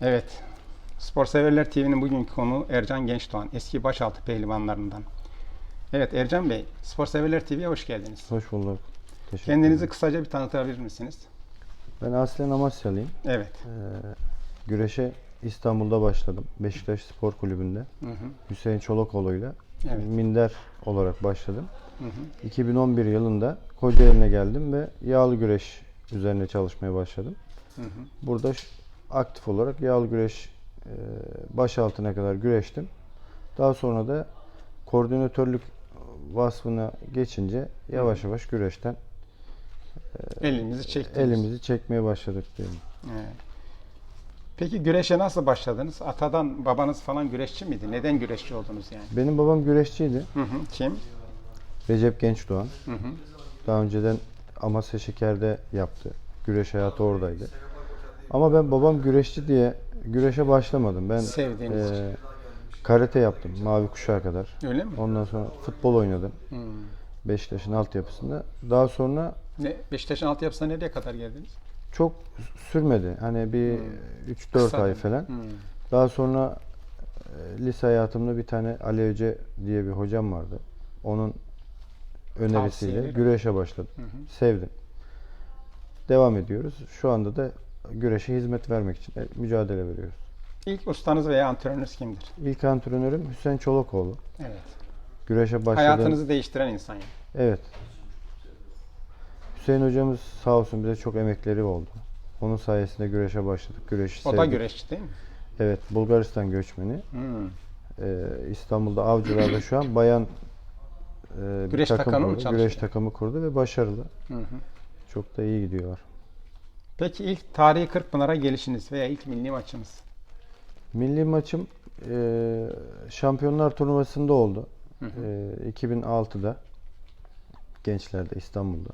Evet. Spor Severler TV'nin bugünkü konu Ercan Gençdoğan, eski başaltı pehlivanlarından. Evet Ercan Bey, Spor Severler TV'ye hoş geldiniz. Hoş bulduk. Teşekkür Kendinizi ederim. kısaca bir tanıtabilir misiniz? Ben aslen Amasyalıyım. Evet. Ee, güreşe İstanbul'da başladım. Beşiktaş Spor Kulübü'nde. Hı hı. Hüseyin Çolakoğlu'yla Evet. minder olarak başladım. Hı hı. 2011 yılında Kocaeli'ne geldim ve yağlı güreş üzerine çalışmaya başladım. Hı hı. Burada aktif olarak yağlı güreş e, baş altına kadar güreştim. Daha sonra da koordinatörlük vasfına geçince yavaş yavaş güreşten Elinizi çektiniz. elimizi çekmeye başladık diyelim. Evet. Peki güreşe nasıl başladınız? Atadan babanız falan güreşçi miydi? Neden güreşçi oldunuz yani? Benim babam güreşçiydi. Hı hı. Kim? Recep Gençdoğan. Hı hı. Daha önceden Amasya Şeker'de yaptı. Güreş hayatı oradaydı. Ama ben babam güreşçi diye güreşe başlamadım. Ben Sevdiğiniz için. eee, karate yaptım mavi kuşağa kadar. Öyle mi? Ondan sonra futbol oynadım Hı. Beşiktaş'ın altyapısında. Daha sonra Ne, Beşiktaş'ın altyapısına nereye kadar geldiniz? çok sürmedi. Hani bir 3-4 Kısa ay dönem. falan. Hı. Daha sonra e, lise hayatımda bir tane Ali Hoca diye bir hocam vardı. Onun önerisiyle Tavsiyeleri. güreşe başladım. Hı hı. Sevdim. Devam ediyoruz. Şu anda da güreşe hizmet vermek için e, mücadele veriyoruz. İlk ustanız veya antrenörünüz kimdir? İlk antrenörüm Hüseyin Çolakoğlu. Evet. Güreşe başladım. Hayatınızı değiştiren insan yani. Evet. Hüseyin hocamız sağ olsun bize çok emekleri oldu. Onun sayesinde güreşe başladık. Güreşi O da sevdik. güreşçi değil mi? Evet, Bulgaristan göçmeni. Hı. Ee, İstanbul'da Avcılar'da şu an bayan e, Güreş takım takımı mı kurdu. Güreş takımı kurdu ve başarılı. Hı hı. Çok da iyi gidiyorlar. Peki ilk tarihi Kırkpınar'a gelişiniz veya ilk milli maçınız? Milli maçım e, Şampiyonlar Turnuvası'nda oldu. Hı hı. E, 2006'da gençlerde İstanbul'da.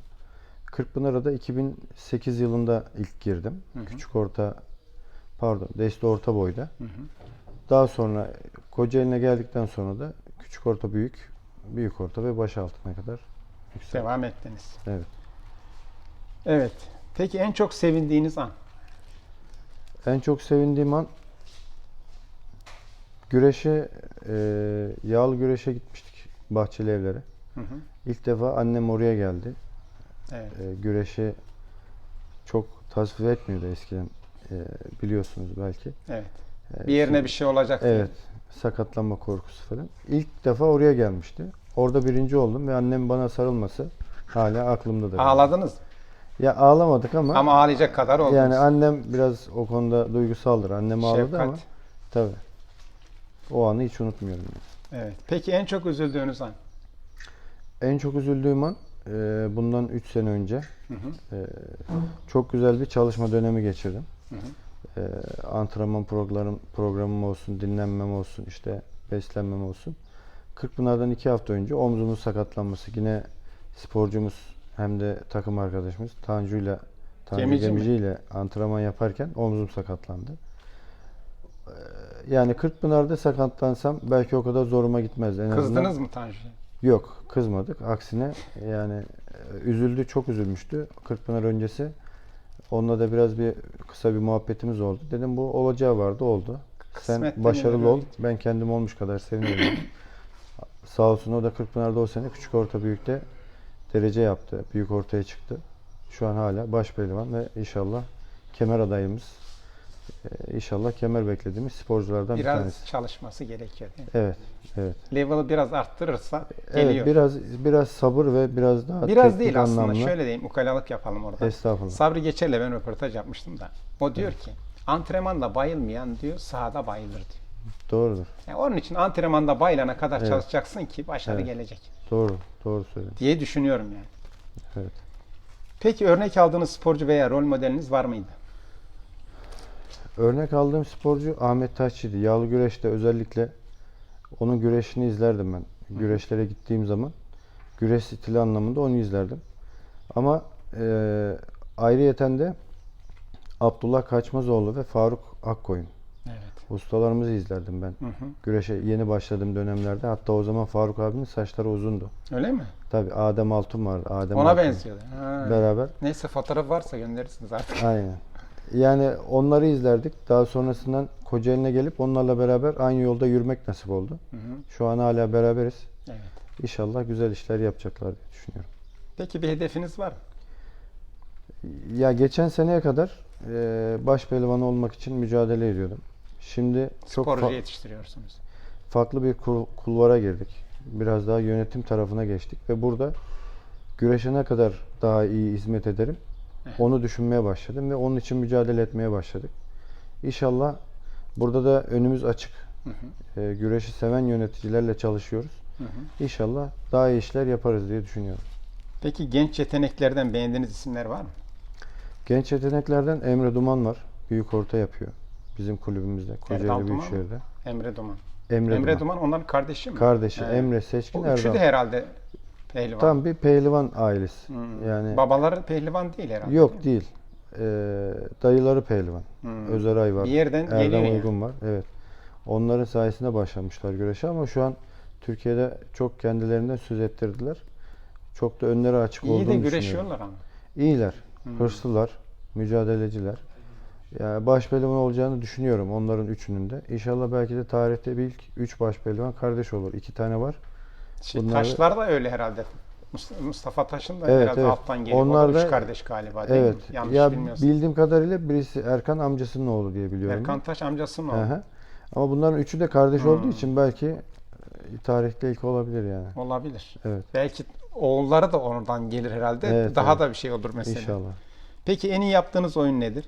Kırkpınar'a da 2008 yılında ilk girdim. Hı hı. Küçük orta pardon deste orta boyda. Hı hı. Daha sonra Kocaeli'ne geldikten sonra da küçük orta büyük, büyük orta ve baş altına kadar yükseldim. Devam ettiniz. Evet. Evet. Peki en çok sevindiğiniz an? En çok sevindiğim an güreşe, e, yağlı güreşe gitmiştik Bahçeli Evlere. Hı hı. İlk defa annem oraya geldi. Evet. E, güreşi çok tasvip etmiyordu eskiden. E, biliyorsunuz belki. Evet. E, Bir yerine şimdi- bir şey olacak diye. Evet. Sakatlanma korkusu falan. İlk defa oraya gelmişti. Orada birinci oldum ve annem bana sarılması hala aklımdadır. Ağladınız mı? Ya ağlamadık ama, ama ağlayacak kadar oldunuz. yani annem biraz o konuda duygusaldır. Annem ağladı Şefkat. ama tabii. O anı hiç unutmuyorum. yani. Evet. Peki en çok üzüldüğünüz an? En çok üzüldüğüm an e, bundan 3 sene önce Hı hı. e, çok güzel bir çalışma dönemi geçirdim. Hı hı. E, antrenman programım, programım olsun, dinlenmem olsun, işte beslenmem olsun. Kırkpınar'dan 2 hafta önce omzumun sakatlanması. Yine sporcumuz hem de takım arkadaşımız Tanju Gemici mi? Gemici ile antrenman yaparken omzum sakatlandı. E, Yani Kırkpınar'da sakatlansam belki o kadar zoruma gitmezdi. En azından- Kızdınız mı Tanju'ya? Yok kızmadık. Aksine yani e, üzüldü, çok üzülmüştü. Kırkpınar öncesi. Onunla da biraz bir kısa bir muhabbetimiz oldu. Dedim bu olacağı vardı oldu. Sen Kısmetten başarılı ileri ol. Ben kendim olmuş kadar seviniyorum. Sağ olsun o da Kırkpınar'da o sene küçük orta büyükte derece yaptı. Büyük ortaya çıktı. Şu an hala baş pehlivan ve inşallah kemer adayımız. E, İnşallah kemer beklediğimiz sporculardan bir Biraz tanesi. çalışması gerekiyor. değil mi? Evet, evet. Level'ı biraz arttırırsa geliyor. Evet, biraz biraz sabır ve biraz daha Biraz değil aslında. anlamda. Şöyle diyeyim, ukalalık yapalım orada. Estağfurullah. Sabri Geçer'le ben röportaj yapmıştım da. O diyor ki, antrenmanda bayılmayan diyor, sahada bayılır diyor. Doğrudur. Yani onun için antrenmanda bayılana kadar Evet. çalışacaksın ki başarı Evet. gelecek Doğru. Doğru söyledin. diye düşünüyorum yani. Evet. Peki örnek aldığınız sporcu veya rol modeliniz var mıydı? Örnek aldığım sporcu Ahmet Taşçı'ydı. Yağlı güreşte özellikle onun güreşini izlerdim ben. Güreşlere gittiğim zaman güreş stili anlamında onu izlerdim. Ama e, ayrıyeten de Abdullah Kaçmazoğlu ve Faruk Akkoyun. Ustalarımızı izlerdim ben. Hı hı. Güreşe yeni başladığım dönemlerde. Hatta o zaman Faruk abinin saçları uzundu. Öyle mi? Tabii Adem Altun vardı. Adem Ona Altun. benziyordu. Ha. Beraber Neyse fotoğraf varsa gönderirsiniz artık. Aynen. Yani onları izlerdik. Daha sonrasından Kocaeli'ne gelip onlarla beraber aynı yolda yürümek nasip oldu. Hı hı. Şu an hala beraberiz. Evet. İnşallah güzel işler yapacaklar diye düşünüyorum. Peki bir hedefiniz var mı? Ya geçen seneye kadar e, baş pehlivan olmak için mücadele ediyordum. Şimdi çok Sporcu yetiştiriyorsunuz. farklı bir kul- kulvara girdik. Biraz daha yönetim tarafına geçtik ve burada güreşe ne kadar daha iyi hizmet ederim onu düşünmeye başladım ve onun için mücadele etmeye başladık. İnşallah burada da önümüz açık. Hı hı. E, güreşi seven yöneticilerle çalışıyoruz. Hı hı. İnşallah daha iyi işler yaparız diye düşünüyorum. Peki genç yeteneklerden beğendiğiniz isimler var mı? Genç yeteneklerden Emre Duman var. Büyük orta yapıyor. Bizim kulübümüzde. Kocaeli Duman mı? Büyükşehir'de. Emre Duman. Emre, Emre Duman. Duman onların kardeşi mi? Kardeşi He. Emre Seçkin O üçü Erdal. de herhalde pehlivan. Tam bir pehlivan ailesi. Hmm. Yani Babaları pehlivan değil herhalde. yok değil. Ee, dayıları pehlivan. Hmm. Özeray var. Bir yerden Erdem geliyor yani. Uygun var. Evet. Onların sayesinde başlamışlar güreşe ama şu an Türkiye'de çok kendilerinden söz ettirdiler. Çok da önleri açık İyi olduğunu de düşünüyorum. güreşiyorlar ama. İyiler, Hmm. hırslılar, mücadeleciler. Yani baş pehlivan olacağını düşünüyorum onların üçünün de. İnşallah belki de tarihte bir ilk üç baş pehlivan kardeş olur. İki tane var. Şey, Bunlar- Taşlar da öyle herhalde. Mus- Mustafa Taş'ın da Evet, herhalde evet. alttan geliyor. Onlar da üç kardeş galiba değil Evet. mi? Yanlış ya bilmiyorsam. bildiğim kadarıyla birisi Erkan amcasının oğlu diye biliyorum. Erkan Taş amcasının oğlu. Hı. Ama bunların üçü de kardeş Hmm. olduğu için belki e, tarihte ilk olabilir yani. Olabilir. Evet. Belki oğulları da oradan gelir herhalde. Evet, Daha evet. da bir şey olur mesela. İnşallah. Peki en iyi yaptığınız oyun nedir?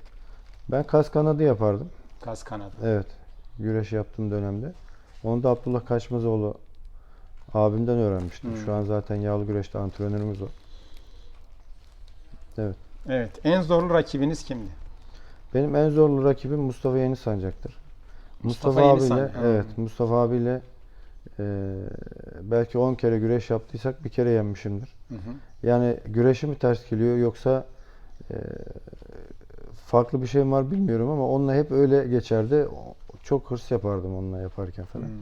Ben kas kanadı yapardım. Gaz kanadı. Evet. Güreş yaptığım dönemde. Onu da Abdullah Kaçmazoğlu abimden öğrenmiştim. Hmm. Şu an zaten yağlı güreşte antrenörümüz o. Evet. Evet. En zorlu rakibiniz kimdi? Benim en zorlu rakibim Mustafa Yeni Sancak'tır. Mustafa Mustafa, abiyle Sancak, evet hmm. Mustafa abiyle e, belki 10 kere güreş yaptıysak bir kere yenmişimdir. Hı hı. Yani güreşi mi ters geliyor yoksa e, farklı bir şey mi var bilmiyorum ama onunla hep öyle geçerdi. Çok hırs yapardım onunla yaparken falan. Hmm.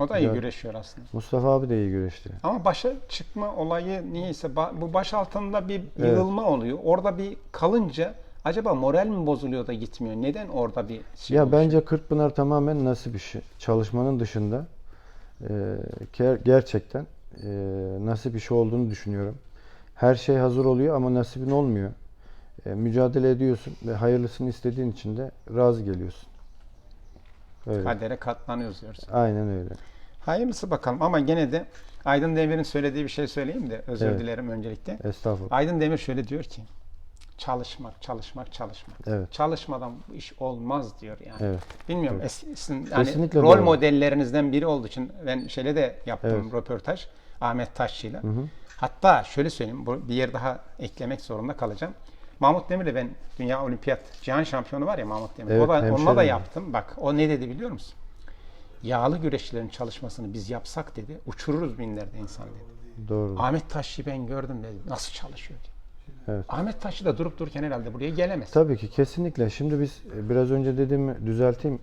O da iyi Güzel. güreşiyor aslında. Mustafa abi de iyi güreşti. Ama başa çıkma olayı niyeyse bu baş altında bir Evet. yığılma oluyor. Orada bir kalınca acaba moral mi bozuluyor da gitmiyor? Neden orada bir şey ya oluşuyor? bence Kırkpınar tamamen nasip işi. Çalışmanın dışında e, ger- gerçekten e, nasip işi olduğunu düşünüyorum. Her şey hazır oluyor ama nasibin olmuyor. E, mücadele ediyorsun ve hayırlısını istediğin için de razı geliyorsun. Öyle. kadere katlanıyoruz diyoruz. Aynen öyle. Hayırlısı bakalım ama gene de Aydın Demir'in söylediği bir şey söyleyeyim de özür Evet. dilerim öncelikle. Estağfurullah. Aydın Demir şöyle diyor ki çalışmak, çalışmak, çalışmak. Evet. Çalışmadan bu iş olmaz diyor yani. Evet. Bilmiyorum Evet. sizin yani Kesinlikle rol doğru. modellerinizden biri olduğu için ben şeyle de yaptım Evet. röportaj Ahmet Taşçı'yla. Hatta şöyle söyleyeyim bir yer daha eklemek zorunda kalacağım. Mahmut Demir'le ben Dünya Olimpiyat Cihan Şampiyonu var ya Mahmut Demir. Evet, o da, onunla da yaptım. Bak o ne dedi biliyor musun? Yağlı güreşçilerin çalışmasını biz yapsak dedi. Uçururuz binlerde insan dedi. Doğru. Ahmet Taşçı'yı ben gördüm dedi. Nasıl çalışıyor dedi. Evet. Ahmet Taşçı da durup dururken herhalde buraya gelemez. Tabii ki kesinlikle. Şimdi biz e, biraz önce dediğimi düzelteyim.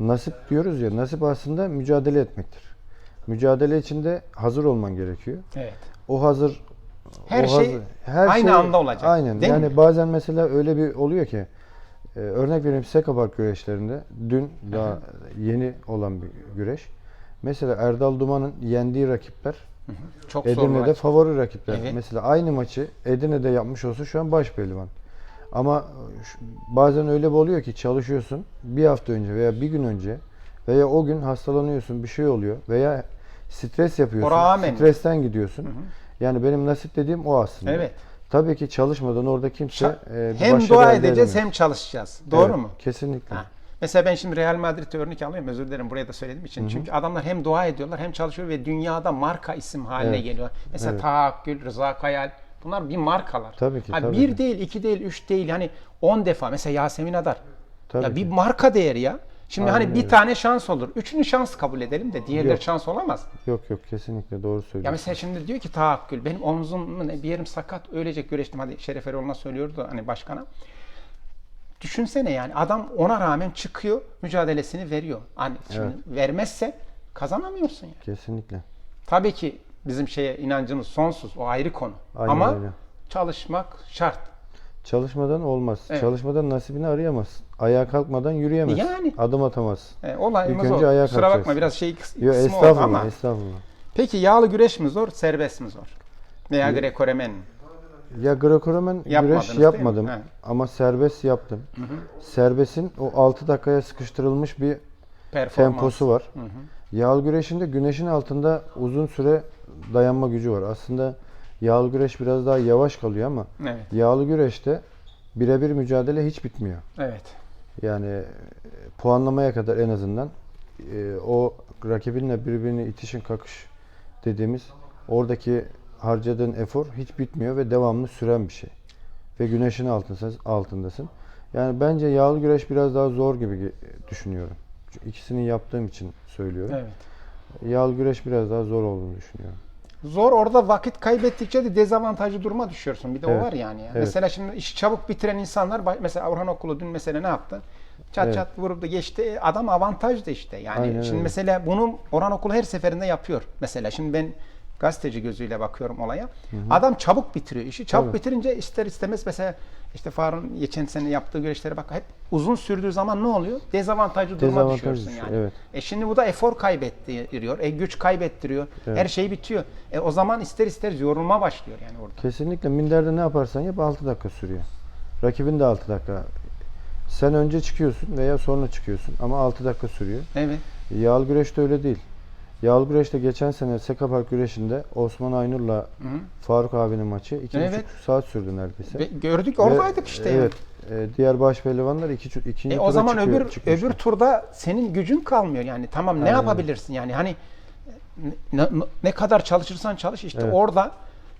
Nasip diyoruz ya, nasip aslında mücadele etmektir. Mücadele içinde hazır olman gerekiyor. Evet. O hazır Her o şey her aynı şey- anda olacak, Aynen. değil yani mi? bazen mesela öyle bir oluyor ki e, örnek vereyim Sekabak güreşlerinde dün daha yeni olan bir güreş. Mesela Erdal Duman'ın yendiği rakipler Çok zor Edirne'de favori rakipler. Evet. Mesela aynı maçı Edirne'de yapmış olsa şu an baş pehlivan. Ama bazen öyle bir oluyor ki çalışıyorsun bir hafta önce veya bir gün önce veya o gün hastalanıyorsun bir şey oluyor veya stres yapıyorsun. Stresten gidiyorsun. Yani benim nasip dediğim o aslında. Evet. Tabii ki çalışmadan orada kimse Ça- e, bir hem başarı dua elde edeceğiz edemiyor. hem çalışacağız. Doğru Evet, mu? Kesinlikle. Ha. Mesela ben şimdi Real Madrid'e örnek alıyorum. Özür dilerim buraya da söylediğim için. Çünkü adamlar hem dua ediyorlar hem çalışıyor ve dünyada marka isim haline Evet. geliyor. Mesela Evet. Tahakkül, Rıza Kayal bunlar bir markalar. Tabii ki, Ha, tabii bir ki. değil, iki değil, üç değil. Yani on defa. Mesela Yasemin Adar. Tabii ya ki. bir marka değeri ya. Şimdi Aynen hani bir öyle. tane şans olur. Üçünü şans kabul edelim de diğerleri Yok. şans olamaz. Yok yok kesinlikle doğru Ya söylüyorsun. mesela şimdi diyor ki Tahakkül benim omzum ne, bir yerim sakat öylece güreştim. Hadi Şeref Eroğlu'na söylüyordu hani başkana. Düşünsene yani adam ona rağmen çıkıyor mücadelesini veriyor. Hani şimdi vermezse kazanamıyorsun yani. Kesinlikle. Tabii ki bizim şeye inancımız sonsuz o ayrı konu. Aynen Ama öyle. çalışmak şart. Çalışmadan olmaz. Evet. Çalışmadan nasibini arayamazsın. Ayağa kalkmadan yürüyemezsin. Yani. Adım atamazsın. E, olayımız İlk o. önce ayağa Kusura bakma biraz şey kıs- Yok kısmı oldu estağfurullah, ama. estağfurullah. Peki yağlı güreş mi zor, serbest mi zor? Veya Greco-Romen mi? Ya Greco-Romen Yapmadınız güreş değil mi? yapmadım He. ama serbest yaptım. Serbestin o 6 dakikaya sıkıştırılmış bir Performans. temposu var. Hı hı. Yağlı güreşinde güneşin altında uzun süre dayanma gücü var. Aslında yağlı güreş biraz daha yavaş kalıyor ama Evet. yağlı güreşte birebir mücadele hiç bitmiyor. Evet. Yani e, puanlamaya kadar en azından e, o rakibinle birbirini itişin kakış dediğimiz oradaki harcadığın efor hiç bitmiyor ve devamlı süren bir şey. Ve güneşin altındasın. altındasın. Yani bence yağlı güreş biraz daha zor gibi düşünüyorum. Çünkü ikisini yaptığım için söylüyorum. Evet. Yağlı güreş biraz daha zor olduğunu düşünüyorum. Zor orada vakit kaybettikçe de dezavantajlı duruma düşüyorsun. Bir de o Evet. var yani. ya. Evet. Mesela şimdi işi çabuk bitiren insanlar ba- mesela Orhan Okulu dün mesela ne yaptı? Çat Evet. çat vurup da geçti. E, Adam avantajdı işte. Yani Aynen şimdi öyle. mesela bunu Orhan Okulu her seferinde yapıyor. Mesela şimdi ben gazeteci gözüyle bakıyorum olaya. Adam çabuk bitiriyor işi. Çabuk Tabii. bitirince ister istemez mesela işte Faruk'un geçen sene yaptığı güreşlere bak hep uzun sürdüğü zaman ne oluyor? Dezavantajlı duruma düşüyorsun düşüyor, yani. evet. E şimdi bu da efor kaybettiriyor, e güç kaybettiriyor. Evet. Her şey bitiyor. E o zaman ister ister yorulma başlıyor yani orada. Kesinlikle minderde ne yaparsan yap 6 dakika sürüyor. Rakibin de 6 dakika. Sen önce çıkıyorsun veya sonra çıkıyorsun ama 6 dakika sürüyor. Evet. Yağlı güreşte öyle değil. Yağlı güreşte geçen sene Seka Park güreşinde Osman Aynur'la. Faruk abinin maçı 2,5 Evet. saat sürdü neredeyse. Ve gördük oradaydık işte. yani. Evet. e, diğer baş pehlivanlar iki, çu- ikinci E tura o zaman çıkıyor, öbür çıkmışlar. öbür turda senin gücün kalmıyor yani. Tamam ne Aynen. yapabilirsin yani hani ne, ne- ne kadar çalışırsan çalış işte Evet. orada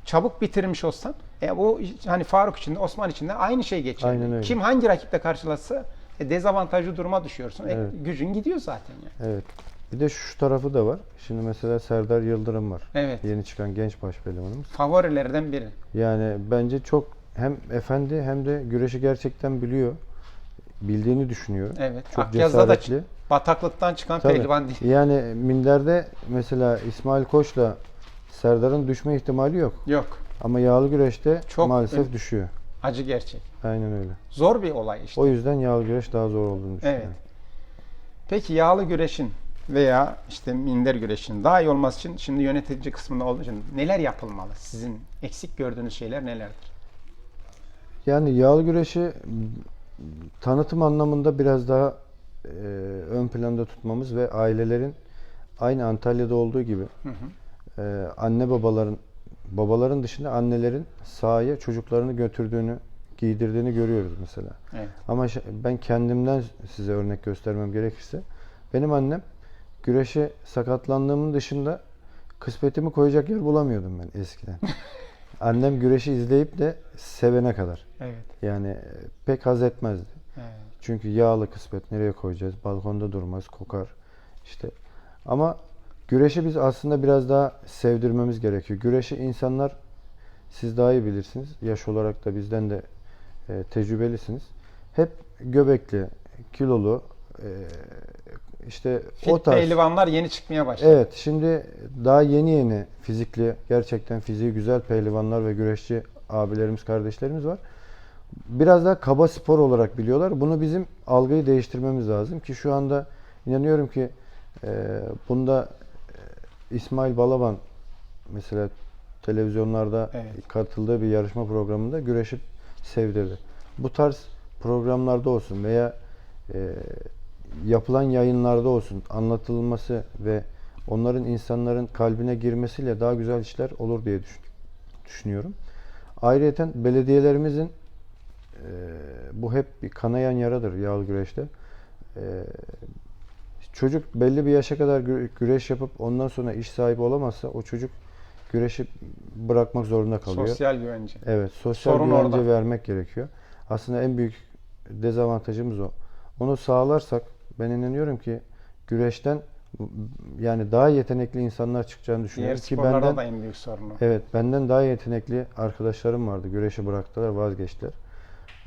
çabuk bitirmiş olsan e bu hani Faruk için de Osman için de aynı şey geçerli. Aynen öyle. Kim hangi rakiple karşılaşsa e, dezavantajlı duruma düşüyorsun. E, Evet. gücün gidiyor zaten yani. Evet. Bir de şu tarafı da var. Şimdi mesela Serdar Yıldırım var. Evet. Yeni çıkan genç baş pehlivanımız. Favorilerden biri. Yani bence çok hem efendi hem de güreşi gerçekten biliyor. Bildiğini düşünüyor. Evet. Çok Akyaz'da da cesaretli. bataklıktan çıkan Tabii. pehlivan değil. Yani minderde mesela İsmail Koç'la Serdar'ın düşme ihtimali yok. Yok. Ama yağlı güreşte Çok maalesef düşüyor. Acı gerçek. Aynen öyle. Zor bir olay işte. O yüzden yağlı güreş daha zor olduğunu düşünüyorum. Evet. Peki yağlı güreşin veya işte minder güreşin daha iyi olması için şimdi yönetici kısmında olduğu için neler yapılmalı? Sizin eksik gördüğünüz şeyler nelerdir? Yani yağlı güreşi tanıtım anlamında biraz daha e, ön planda tutmamız ve ailelerin aynı Antalya'da olduğu gibi Hı hı. e, anne babaların babaların dışında annelerin sahaya çocuklarını götürdüğünü, giydirdiğini görüyoruz mesela. Evet. Ama ben kendimden size örnek göstermem gerekirse benim annem güreşe sakatlandığımın dışında kısmetimi koyacak yer bulamıyordum ben eskiden. Annem güreşi izleyip de sevene kadar. Evet. Yani e, pek haz etmezdi. evet. Çünkü yağlı kısmet nereye koyacağız? Balkonda durmaz, kokar. İşte ama güreşi biz aslında biraz daha sevdirmemiz gerekiyor. Güreşi insanlar siz daha iyi bilirsiniz. Yaş olarak da bizden de e, tecrübelisiniz. Hep göbekli, kilolu, e, işte Fit o tarz. pehlivanlar yeni çıkmaya başladı. Evet, şimdi daha yeni yeni fizikli, gerçekten fiziği güzel pehlivanlar ve güreşçi abilerimiz, kardeşlerimiz var. Biraz daha kaba spor olarak biliyorlar. Bunu bizim algıyı değiştirmemiz lazım ki şu anda inanıyorum ki e, bunda e, İsmail Balaban mesela televizyonlarda Evet. katıldığı bir yarışma programında güreşi sevdirdi. Bu tarz programlarda olsun veya e, yapılan yayınlarda olsun anlatılması ve onların insanların kalbine girmesiyle daha güzel işler olur diye düşün- düşünüyorum. Ayrıca belediyelerimizin e, bu hep bir kanayan yaradır yağlı güreşte. E, çocuk belli bir yaşa kadar gü- güreş yapıp ondan sonra iş sahibi olamazsa o çocuk güreşi bırakmak zorunda kalıyor. Sosyal güvence. Evet, sosyal Sorun güvence orada. vermek gerekiyor. Aslında en büyük dezavantajımız o. Onu sağlarsak ben inanıyorum ki güreşten yani daha yetenekli insanlar çıkacağını Diğer düşünüyorum ki sporlarda benden da en büyük sorunu. evet benden daha yetenekli arkadaşlarım vardı. Güreşi bıraktılar, vazgeçtiler.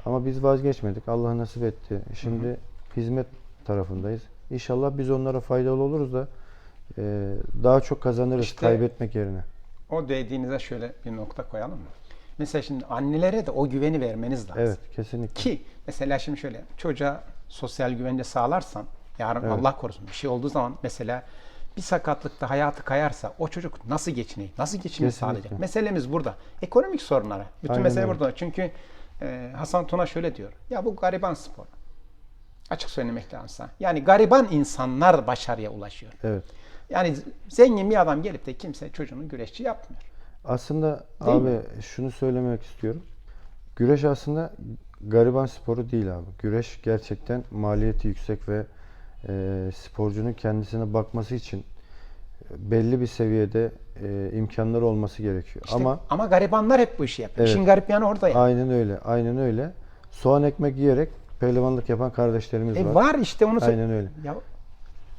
Ama biz vazgeçmedik. Allah nasip etti. Şimdi hizmet tarafındayız. İnşallah biz onlara faydalı oluruz da e, daha çok kazanırız İşte- kaybetmek yerine. O dediğinize şöyle bir nokta koyalım mı? Mesela şimdi annelere de o güveni vermeniz lazım. Evet, kesinlikle. Ki mesela şimdi şöyle çocuğa sosyal güvence sağlarsan yarın Evet. Allah korusun bir şey olduğu zaman mesela bir sakatlıkta hayatı kayarsa o çocuk nasıl geçinecek? Nasıl Kesinlikle. sağlayacak? Meselemiz burada. Ekonomik sorunlara. Bütün Aynen mesele öyle. burada. Çünkü e, Hasan Tuna şöyle diyor. Ya bu gariban spor. Açık söylemek lazımsa. Yani gariban insanlar başarıya ulaşıyor. Evet. Yani zengin bir adam gelip de kimse çocuğunu güreşçi yapmıyor. Aslında Değil abi mi? şunu söylemek istiyorum. Güreş aslında gariban sporu değil abi. Güreş gerçekten maliyeti yüksek ve e, sporcunun kendisine bakması için belli bir seviyede e, imkanları olması gerekiyor. İşte, Ama ama garibanlar hep bu işi yapıyor. Evet. İşin garip yanı orada yani. aynen öyle. Aynen öyle. Soğan ekmek yiyerek pehlivanlık yapan kardeşlerimiz E var. var işte onu. Aynen öyle. Ya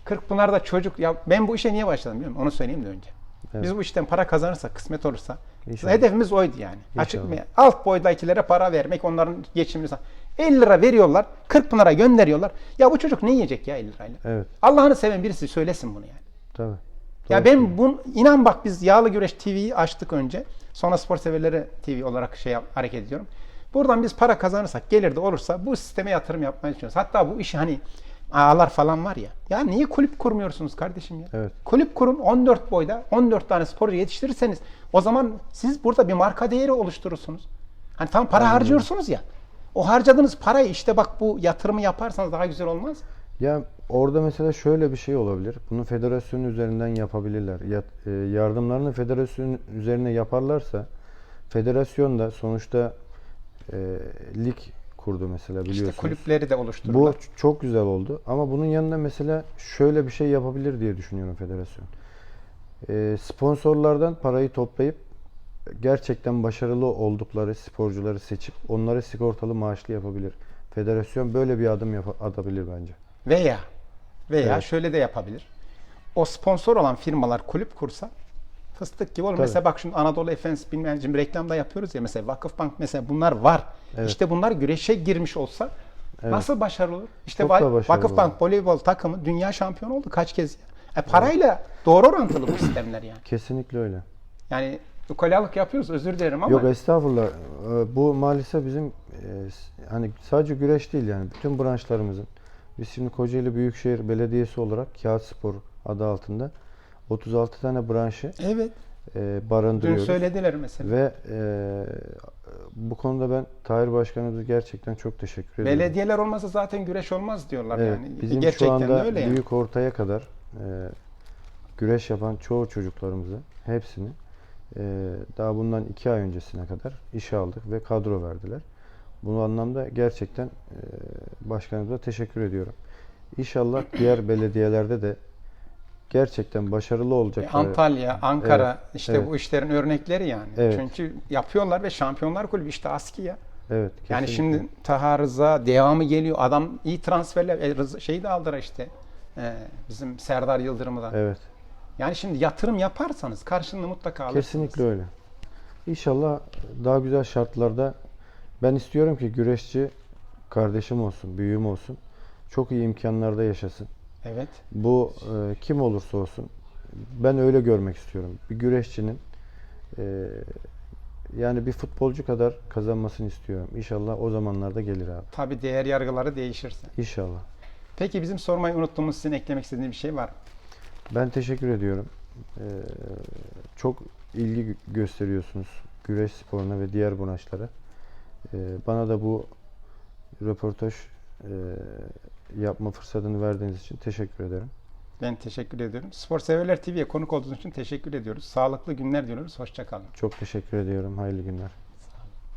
Kırkpınar'da çocuk ya ben bu işe niye başladım biliyor musun? Onu söyleyeyim de önce. Evet. Biz bu işten para kazanırsak, kısmet olursa İnşallah. hedefimiz oydu yani. Açık İnşallah. mı? Alt boydakilere para vermek, onların geçimini sağ- 50 lira veriyorlar, Kırkpınar'a gönderiyorlar. Ya bu çocuk ne yiyecek ya 50 lirayla? Evet. Allah'ını seven birisi söylesin bunu yani. Tabii. Ya ben bun inan bak biz Yağlı Güreş TV'yi açtık önce. Sonra Spor Severleri TV olarak şey yap- hareket ediyorum. Buradan biz para kazanırsak, gelir de olursa bu sisteme yatırım yapmayı düşünüyoruz. Hatta bu işi hani ağalar falan var ya. Ya niye kulüp kurmuyorsunuz kardeşim ya? Evet. Kulüp kurun 14 boyda 14 tane sporcu yetiştirirseniz o zaman siz burada bir marka değeri oluşturursunuz. Hani tam para harcıyorsunuz ya. O harcadığınız parayı işte bak bu yatırımı yaparsanız daha güzel olmaz. Ya orada mesela şöyle bir şey olabilir. Bunu federasyonun üzerinden yapabilirler. Ya- e, yardımlarını federasyonun üzerine yaparlarsa federasyon da sonuçta e, lig kurdu mesela biliyorsunuz. İşte kulüpleri de Bu oluştururlar. ç- çok güzel oldu. Ama bunun yanında mesela şöyle bir şey yapabilir diye düşünüyorum federasyon. E, sponsorlardan parayı toplayıp gerçekten başarılı oldukları sporcuları seçip onları sigortalı maaşlı yapabilir. Federasyon böyle bir adım yap- atabilir bence. Veya veya Evet. şöyle de yapabilir. O sponsor olan firmalar kulüp kursa fıstık gibi olur. Tabii. Mesela bak şimdi Anadolu Efes bilmem şimdi reklamda yapıyoruz ya mesela Vakıfbank mesela bunlar var. Evet. İşte bunlar güreşe girmiş olsa Evet. nasıl başarılı olur? İşte Çok Va- başarılı Vakıfbank voleybol takımı dünya şampiyonu oldu kaç kez ya. E parayla doğru orantılı bu sistemler yani. Kesinlikle öyle. Yani ukalalık yapıyoruz özür dilerim ama Yok estağfurullah. Ee, Bu maalesef bizim e, hani sadece güreş değil yani bütün branşlarımızın. Biz şimdi Kocaeli Büyükşehir Belediyesi olarak Kağıt Spor adı altında 36 tane branşı evet e, dün barındırıyoruz. söylediler mesela. Ve e, bu konuda ben Tahir Başkanımıza gerçekten çok teşekkür ediyorum. Belediyeler olmasa zaten güreş olmaz diyorlar Evet, yani. bizim Gerçekten şu anda öyle yani. büyük ortaya kadar e, güreş yapan çoğu çocuklarımızı hepsini e, daha bundan iki ay öncesine kadar işe aldık ve kadro verdiler. Bu anlamda gerçekten e, başkanımıza teşekkür ediyorum. İnşallah diğer belediyelerde de gerçekten başarılı E, olacak. Antalya, Ankara işte evet. bu işlerin örnekleri yani. Evet. Çünkü yapıyorlar ve Şampiyonlar Kulübü işte ASKİ ya. Evet, Yani kesinlikle. şimdi Taha Rıza devamı geliyor. Adam iyi transferler e, şeyi de aldılar işte. e, bizim Serdar Yıldırım'ı da. Evet. Yani şimdi yatırım yaparsanız karşılığını mutlaka alırsınız. Kesinlikle öyle. İnşallah daha güzel şartlarda ben istiyorum ki güreşçi kardeşim olsun, büyüğüm olsun. Çok iyi imkanlarda yaşasın. Evet. Bu e, kim olursa olsun ben öyle görmek istiyorum. Bir güreşçinin e, yani bir futbolcu kadar kazanmasını istiyorum. İnşallah o zamanlarda gelir abi. Tabi değer yargıları değişirse. İnşallah. Peki bizim sormayı unuttuğumuz sizin eklemek istediğiniz bir şey var mı? Ben teşekkür ediyorum. E, çok ilgi gö- gösteriyorsunuz güreş sporuna ve diğer branşlara. E, bana da bu röportaj e, yapma fırsatını verdiğiniz için teşekkür ederim. Ben teşekkür ediyorum. Spor Severler TV'ye konuk olduğunuz için teşekkür ediyoruz. Sağlıklı günler diliyoruz. Hoşçakalın. Çok teşekkür ediyorum. Hayırlı günler.